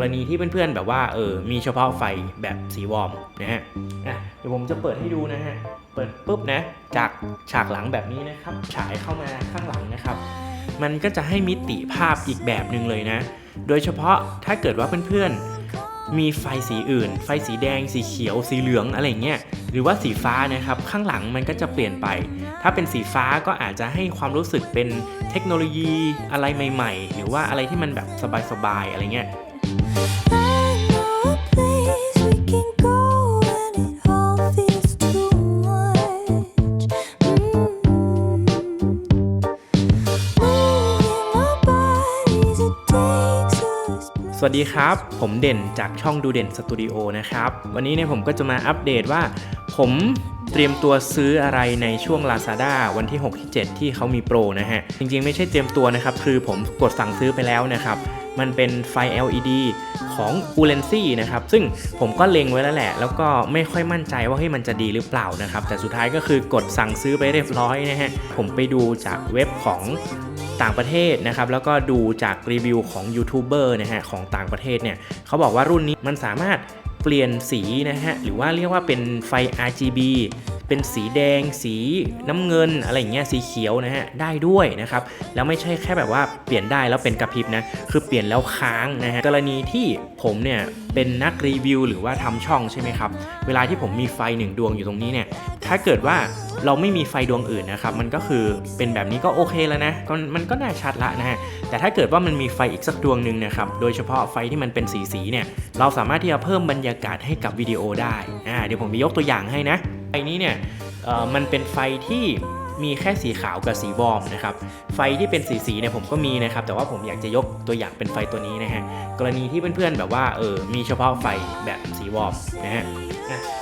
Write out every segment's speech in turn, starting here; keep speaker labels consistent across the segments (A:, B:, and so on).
A: กรณีที่เพื่อนๆแบบว่าเออมีเฉพาะไฟแบบสีวอร์มนะฮะอะเดี๋ยวผมจะเปิดให้ดูนะฮะเปิดปุ๊บนะจากฉากหลังแบบนี้นะครับฉายเข้ามาข้างหลังนะครับ มันก็จะให้มิติภาพอีกแบบหนึ่งเลยนะ โดยเฉพาะถ้าเกิดว่าเพื่อนๆมีไฟสีอื่น ไฟสีแดง สีเขียว สีเหลืองอะไรเงี้ยหรือว่าสีฟ้านะครับข้างหลังมันก็จะเปลี่ยนไป ถ้าเป็นสีฟ้าก็อาจจะให้ความรู้สึกเป็นเทคโนโลยีอะไรใหม่ ๆ หรือว่าอะไรที่มันแบบสบายๆอะไรเงี้ย สวัสดีครับ ผมเด่นจากช่องดูเด่นสตูดิโอนะครับ วันนี้เนี่ยผมก็จะมาอัปเดตว่า ผมเตรียมตัวซื้ออะไรในช่วง Lazada วันที่ 6 ที่ 7 ที่เขามีโปรนะฮะ จริงๆไม่ใช่เตรียมตัวนะครับ คือผมกดสั่งซื้อไปแล้วนะครับ มันเป็นไฟ LED ของ u l e n c y นะครับ ซึ่งผมก็เล็งไว้แล้วแหละ แล้วก็ไม่ค่อยมั่นใจว่าเฮ้ยมันจะดีหรือเปล่านะครับ แต่สุดท้ายก็คือกดสั่งซื้อไปเรียบร้อยนะฮะ ผมไปดูจากเว็บของต่างประเทศนะครับ แล้วก็ดูจากรีวิวของยูทูบเบอร์นะฮะของต่างประเทศเนี่ยเขาบอกว่ารุ่นนี้มันสามารถเปลี่ยนสีนะฮะ หรือว่าเรียกว่าเป็นไฟ RGB เป็นสีแดง สีน้ำเงินอะไรอย่างเงี้ยสีเขียวนะฮะได้ด้วยนะครับแล้วไม่ใช่แค่แบบว่าเปลี่ยนได้แล้วเป็นกระพริบนะคือเปลี่ยนแล้วค้างนะฮะกรณีที่ผมเนี่ยเป็นนักรีวิว หรือว่าทำช่องใช่ไหมครับเวลาที่ผมมีไฟหนึ่งดวงอยู่ตรงนี้เนี่ยถ้าเกิดว่าเราไม่มีไฟดวงอื่นนะครับ มันก็คือเป็นแบบนี้ก็โอเคแล้วนะ มันก็น่าชัดละนะฮะ แต่ถ้าเกิดว่ามันมีไฟอีกสักดวงหนึ่งนะครับ โดยเฉพาะไฟที่มันเป็นสีสีเนี่ย เราสามารถที่จะเพิ่มบรรยากาศให้กับวิดีโอได้ อ่า เดี๋ยวผมไปยกตัวอย่างให้นะ ไฟนี้เนี่ยมันเป็นไฟที่มีแค่สีขาวกับสีวอร์มนะครับ ไฟที่เป็นสีสีๆเนี่ยผมก็มีนะครับ แต่ว่าผมอยากจะยกตัวอย่างเป็นไฟตัวนี้นะฮะ กรณีที่เพื่อนๆแบบว่าเออ มีเฉพาะไฟแบบสีวอร์มนะฮะ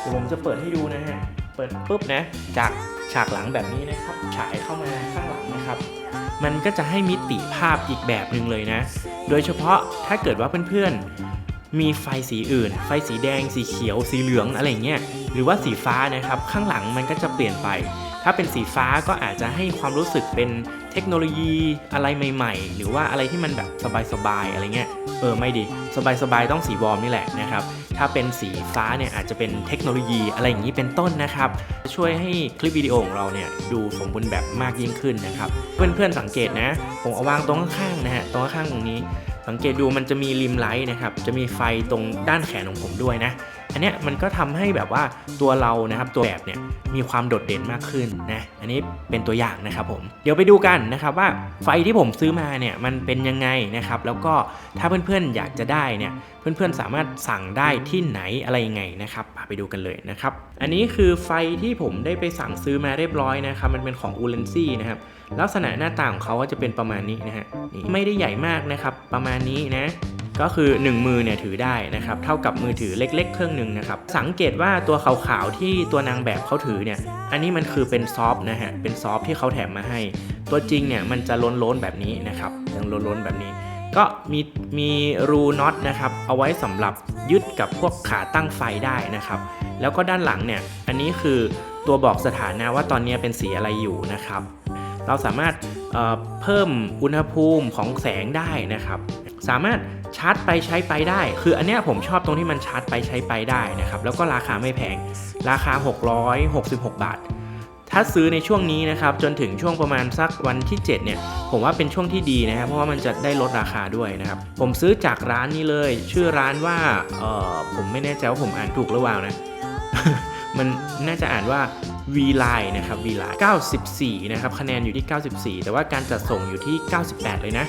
A: เดี๋ยวผมจะเปิดให้ดูนะฮะ เปิดปุ๊บนะ จากฉากหลังแบบนี้นะครับ ฉายเข้ามาข้างหลังนะครับ มันก็จะให้มิติภาพอีกแบบหนึ่งเลยนะ โดยเฉพาะถ้าเกิดว่าเพื่อนๆมีไฟสีอื่น ไฟสีแดง สีเขียว สีเหลืองอะไรเงี้ย หรือว่าสีฟ้านะครับข้างหลังมันก็จะเปลี่ยนไป ถ้าเป็นสีฟ้าก็อาจจะให้ความรู้สึกเป็นเทคโนโลยีอะไรใหม่ ๆ หรือว่าอะไรที่มันแบบสบายๆอะไรเงี้ยเออไม่ดี สบายๆต้องสีวอร์มนี่แหละนะครับถ้าเป็นสีฟ้าเนี่ยอาจจะเป็นเทคโนโลยีอะไรอย่างนี้เป็นต้นนะครับ ช่วยให้คลิปวิดีโอของเราเนี่ยดูสมบูรณ์แบบมากยิ่งขึ้นนะครับ เพื่อนๆสังเกตนะ ผมเอาวางตรงข้างๆนะฮะตรงข้างตรงนี้ สังเกตดูมันจะมีริมไลท์นะครับ จะมีไฟตรงด้านแขนของผมด้วยนะ อันนี้มันก็ทำให้แบบว่าตัวเรานะครับตัวแบบเนี่ยมีความโดดเด่นมากขึ้นนะ อันนี้เป็นตัวอย่างนะครับผม เดี๋ยวไปดูกันนะครับว่าไฟที่ผมซื้อมาเนี่ยมันเป็นยังไงนะครับ แล้วก็ถ้าเพื่อนๆอยากจะได้เนี่ยเพื่อนๆสามารถสั่งได้ที่ไหนอะไรยังไงนะครับไปดูกันเลยนะครับ อันนี้คือไฟที่ผมได้ไปสั่งซื้อมาเรียบร้อยนะครับ มันเป็นของ u l e n c y นะครับ ลักษณะหน้าตาของเขาก็จะเป็นประมาณนี้นะฮะ ไม่ได้ใหญ่มากนะครับ ประมาณนี้นะก็คือ 1 มือเนี่ยถือได้นะครับเท่ากับมือถือเล็ก ๆ เครื่องหนึ่งนะครับสังเกตว่าตัวขาวๆที่ตัวนางแบบเขาถือเนี่ยอันนี้มันคือเป็นซอฟต์นะฮะเป็นซอฟต์ที่เขาแถมมาให้ ตัวจริงเนี่ยมันจะล้นๆแบบนี้นะครับยังล้นๆแบบนี้ ก็มีมีรูน็อตนะครับเอาไว้สำหรับยึดกับพวกขาตั้งไฟได้นะครับ แล้วก็ด้านหลังเนี่ยอันนี้คือตัวบอกสถานะว่าตอนนี้เป็นสีอะไรอยู่นะครับ เราสามารถเเพิ่มอุณหภูมิของแสงได้นะครับ สามารถชาร์จไปใช้ไปได้ คืออันเนี้ยผมชอบตรงที่มันชาร์จไปใช้ไปได้นะครับ แล้วก็ราคาไม่แพง ราคา 666 บาท ถ้าซื้อในช่วงนี้นะครับ จนถึงช่วงประมาณสักวันที่ 7 เนี่ย ผมว่าเป็นช่วงที่ดีนะครับ เพราะว่ามันจะได้ลดราคาด้วยนะครับ ผมซื้อจากร้านนี้เลย ชื่อร้านว่า เออผมไม่แน่ใจว่าผมอ่านถูกหรือเปล่านะ มันน่าจะอ่านว่า V Line นะครับ V Line 94 นะครับ คะแนนอยู่ที่ 94 แต่ว่าการจัดส่งอยู่ที่ 98 เลยนะ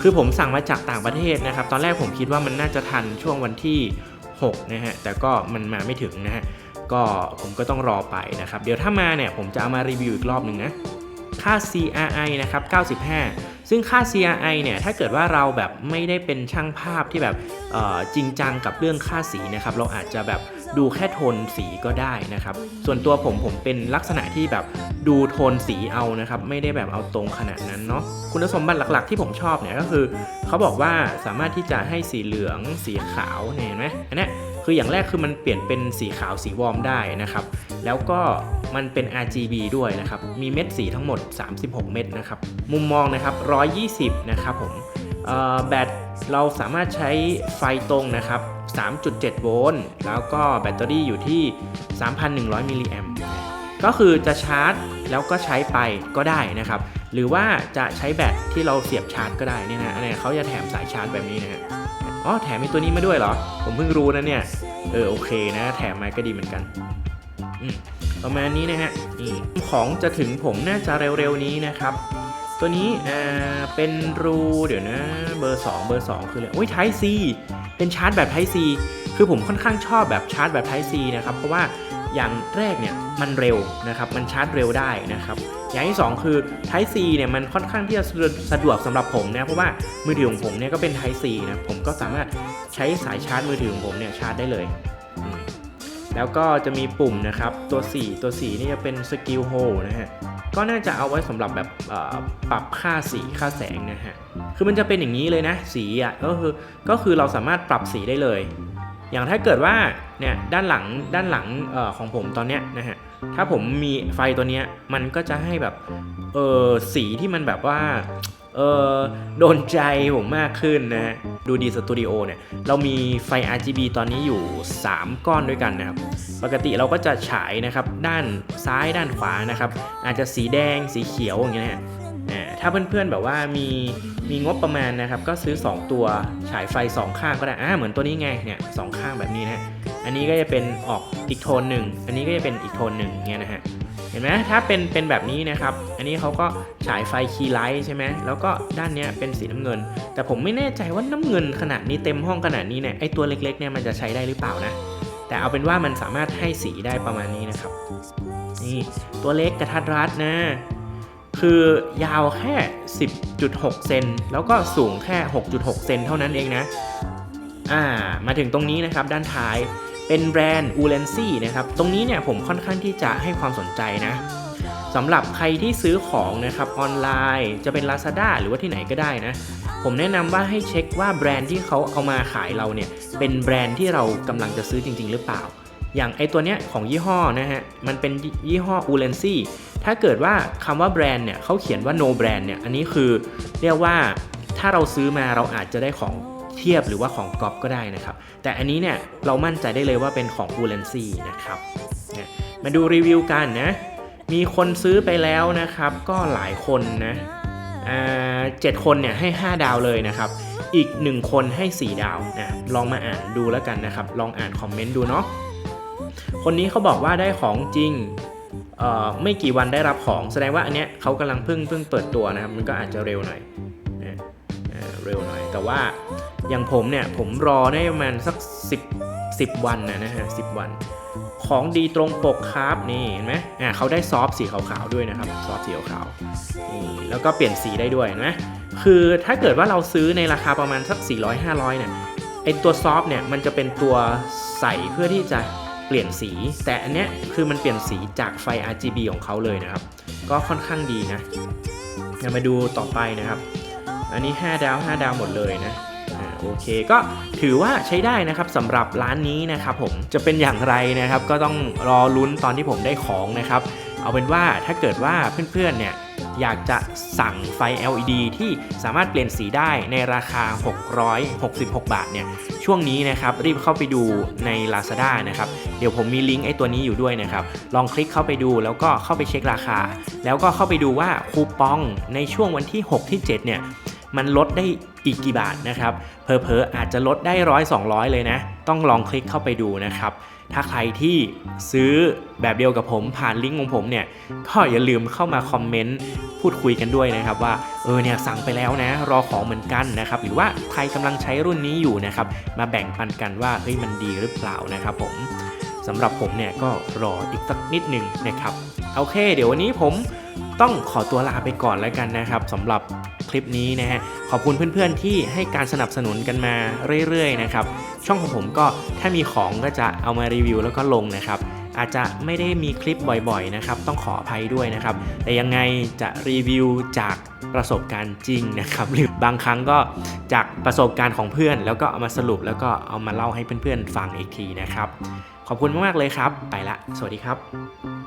A: คือผมสั่งมาจากต่างประเทศนะครับ ตอนแรกผมคิดว่ามันน่าจะทันช่วงวันที่6นะฮะ แต่ก็มันมาไม่ถึงนะฮะ ก็ผมก็ต้องรอไปนะครับ เดี๋ยวถ้ามาเนี่ยผมจะเอามารีวิวอีกรอบหนึ่งนะ ค่า CRI นะครับ95 ซึ่งค่า CRI เนี่ย ถ้าเกิดว่าเราแบบไม่ได้เป็นช่างภาพที่แบบจริงจังกับเรื่องค่าสีนะครับ เราอาจจะแบบ ดูแค่โทนสีก็ได้นะครับ ส่วนตัวผมผมเป็นลักษณะที่แบบดูโทนสีเอานะครับ ไม่ได้แบบเอาตรงขนาดนั้นเนาะคุณสมบัติหลักๆ ที่ผมชอบเนี่ยก็คือ เขาบอกว่าสามารถที่จะให้สีเหลืองสีขาวเนี่ยเห็นไหมอันเนี้ยคืออย่างแรกคือมันเปลี่ยนเป็นสีขาวสีวอร์มได้นะครับ แล้วก็มันเป็น RGB ด้วยนะครับ มีเม็ดสีทั้งหมด 36 เม็ดนะครับ มุมมองนะครับ 120 นะครับผมเอ่อ แบตเราสามารถใช้ไฟตรงนะครับ 3.7 โวลต์แล้วก็แบตเตอรี่อยู่ที่ 3,100 มิลลิแอมป์ก็คือจะชาร์จแล้วก็ใช้ไปก็ได้นะครับ หรือว่าจะใช้แบตที่เราเสียบชาร์จก็ได้นี่นะอันนี้เขาจะแถมสายชาร์จแบบนี้นะฮะอ๋อแถมมีตัวนี้มาด้วยเหรอ ผมเพิ่งรู้นะเนี่ยเออโอเคนะแถมมาก็ดีเหมือนกันประมาณนี้นะฮะนี่ของจะถึงผมน่าจะเร็วๆนี้นะครับ ตัวนี้อ่าเป็นรูเดี๋ยวนะเบอร์ 2 เบอร์ 2 คืออะไรโอ้ย Type C เป็นชาร์จแบบ Type C คือผมค่อนข้างชอบแบบชาร์จแบบ Type C นะครับ เพราะว่าอย่างแรกเนี่ยมันเร็วนะครับ มันชาร์จเร็วได้นะครับ อย่างที่ 2 คือ Type C เนี่ยมันค่อนข้างที่จะสะดวกสำหรับผมนะเพราะว่ามือถือของผมเนี่ยก็เป็น Type C นะผมก็สามารถใช้สายชาร์จมือถือของผมเนี่ยชาร์จได้เลยแล้วก็จะมีปุ่มนะครับตัว 4 ตัว 4 นี่จะเป็น Skill Hole นะฮะ ก็น่าจะเอาไว้สำหรับแบบปรับค่าสีค่าแสงนะฮะ คือมันจะเป็นอย่างนี้เลยนะ สีอะก็คือก็คือเราสามารถปรับสีได้เลย อย่างถ้าเกิดว่าเนี่ยด้านหลังด้านหลังออของผมตอนเนี้ยนะฮะ ถ้าผมมีไฟตัวเนี้ยมันก็จะให้แบบเออสีที่มันแบบว่า เออโดนใจผมมากขึ้นนะฮะดูดีสตูดิโอเนี่ย เรามีไฟ RGB ตอนนี้อยู่ 3 ก้อนด้วยกันนะครับ ปกติเราก็จะฉายนะครับ ด้านซ้ายด้านขวานะครับ อาจจะสีแดงสีเขียวอย่างเงี้ยนะฮะถ้าเพื่อนๆแบบว่ามีมีงบประมาณนะครับ ก็ซื้อ 2 ตัวฉายไฟ 2 ข้างก็ได้อ่าเหมือนตัวนี้ไงเนี่ยสองข้างแบบนี้นะฮะอันนี้ก็จะเป็นออกอีกโทนหนึ่งอันนี้ก็จะเป็นอีกโทนหนึ่งเงี้ยนะฮะ เห็นไหมถ้าเป็นเป็นแบบนี้นะครับ อันนี้เขาก็ฉายไฟคีย์ไลท์ใช่ไหมแล้วก็ด้านนี้เป็นสีน้ำเงิน แต่ผมไม่แน่ใจว่าน้ำเงินขนาดนี้เต็มห้องขนาดนี้เนี่ยไอตัวเล็กๆเนี่ยมันจะใช้ได้หรือเปล่านะ แต่เอาเป็นว่ามันสามารถให้สีได้ประมาณนี้นะครับนี่ตัวเล็กกระทัดรัดนะ คือยาวแค่ 10.6 เซนแล้วก็สูงแค่ 6.6 เซนเท่านั้นเองนะอ่ามาถึงตรงนี้นะครับด้านท้าย เป็นแบรนด์ u l e n c y นะครับ ตรงนี้เนี่ยผมค่อนข้างที่จะให้ความสนใจนะสำหรับใครที่ซื้อของนะครับออนไลน์จะเป็น Lazada หรือว่าที่ไหนก็ได้นะ ผมแนะนำว่าให้เช็คว่าแบรนด์ที่เขาเอามาขายเราเนี่ยเป็นแบรนด์ที่เรากำลังจะซื้อจริง ๆ หรือเปล่า อย่างไอตัวเนี้ยของยี่ห้อนะฮะมันเป็นยี่ห้อ u l e n c y ถ้าเกิดว่าคำว่าแบรนด์เนี่ยเขาเขียนว่า no brand เนี่ยอันนี้คือเรียกว่าถ้าเราซื้อมาเราอาจจะได้ของ เทียบหรือว่าของก๊อปก็ได้นะครับ แต่อันนี้เนี่ยเรามั่นใจได้เลยว่าเป็นของ u l e n c y นะครับมาดูรีวิวกันนะ มีคนซื้อไปแล้วนะครับ ก็หลายคนนะเจ็ดคนเนี่ยให้ 5 ดาวเลยนะครับ อีก 1 คนให้ 4 ดาวนะลองมาอ่านดูแล้วกันนะครับ ลองอ่านคอมเมนต์ดูเนาะคนนี้เขาบอกว่าได้ของจริงไม่กี่วันได้รับของแสดงว่าอันเนี้ยเขากำลังเพิ่งเพิ่งเปิดตัวนะครับ มันก็อาจจะเร็วหน่อยเร็วหน่อย แต่ว่า อย่างผมเนี่ยผมรอได้ประมาณสัก 10 10 วันนะนะฮะ10วันของดีตรงปกครับนี่เห็นไหมอ่าเขาได้ซอฟสีขาวๆด้วยนะครับซอฟสีขาวๆนี่แล้วก็เปลี่ยนสีได้ด้วยเห็นไหมคือถ้าเกิดว่าเราซื้อในราคาประมาณสัก 400-500เนี่ยไอตัวซอฟเนี่ยมันจะเป็นตัวใสเพื่อที่จะเปลี่ยนสี แต่อันเนี้ยคือมันเปลี่ยนสีจากไฟ RGB ของเขาเลยนะครับ ก็ค่อนข้างดีนะเดี๋ยวมาดูต่อไปนะครับ อันนี้ 5 ดาว 5 ดาวหมดเลยนะ โอเคก็ถือว่าใช้ได้นะครับสำหรับร้านนี้นะครับผมจะเป็นอย่างไรนะครับก็ต้องรอลุ้นตอนที่ผมได้ของนะครับเอาเป็นว่าถ้าเกิดว่าเพื่อนๆเนี่ยอยากจะสั่งไฟ LED ที่สามารถเปลี่ยนสีได้ในราคา 666 บาทเนี่ย ช่วงนี้นะครับรีบเข้าไปดูใน Lazada นะครับ เดี๋ยวผมมีลิงก์ไอ้ตัวนี้อยู่ด้วยนะครับ ลองคลิกเข้าไปดูแล้วก็เข้าไปเช็คราคา แล้วก็เข้าไปดูว่าคูปองในช่วงวันที่ 6 ที่ 7 เนี่ย มันลดได้อีกกี่บาทนะครับเพอเพออาจจะลดได้ร้อยสองเลยนะ ต้องลองคลิกเข้าไปดูนะครับ ถ้าใครที่ซื้อแบบเดียวกับผมผ่านลิงก์ของผมเนี่ย ก็อย่าลืมเข้ามาคอมเมนต์พูดคุยกันด้วยนะครับว่าเออเนี่ยสั่งไปแล้วนะ รอของเหมือนกันนะครับ หรือว่าใครกำลังใช้รุ่นนี้อยู่นะครับ มาแบ่งปันกันว่าเฮ้ยมันดีหรือเปล่านะครับผมสำหรับผมเนี่ยก็รออีกสักนิดหนึ่งนะครับโอเค เดี๋ยววันนี้ผมต้องขอตัวลาไปก่อนแล้วกันนะครับสำหรับ คลิปนี้นะฮะขอบคุณเพื่อนๆที่ให้การสนับสนุนกันมาเรื่อยๆนะครับช่องของผมก็ถ้ามีของก็จะเอามารีวิวแล้วก็ลงนะครับอาจจะไม่ได้มีคลิปบ่อยๆนะครับต้องขออภัยด้วยนะครับแต่ยังไงจะรีวิวจากประสบการณ์จริงนะครับหรือบางครั้งก็จากประสบการณ์ของเพื่อน แล้วก็เอามาสรุปแล้วก็เอามาเล่าให้เพื่อนๆฟังอีกทีนะครับขอบคุณมากๆเลยครับ ไปละ สวัสดีครับ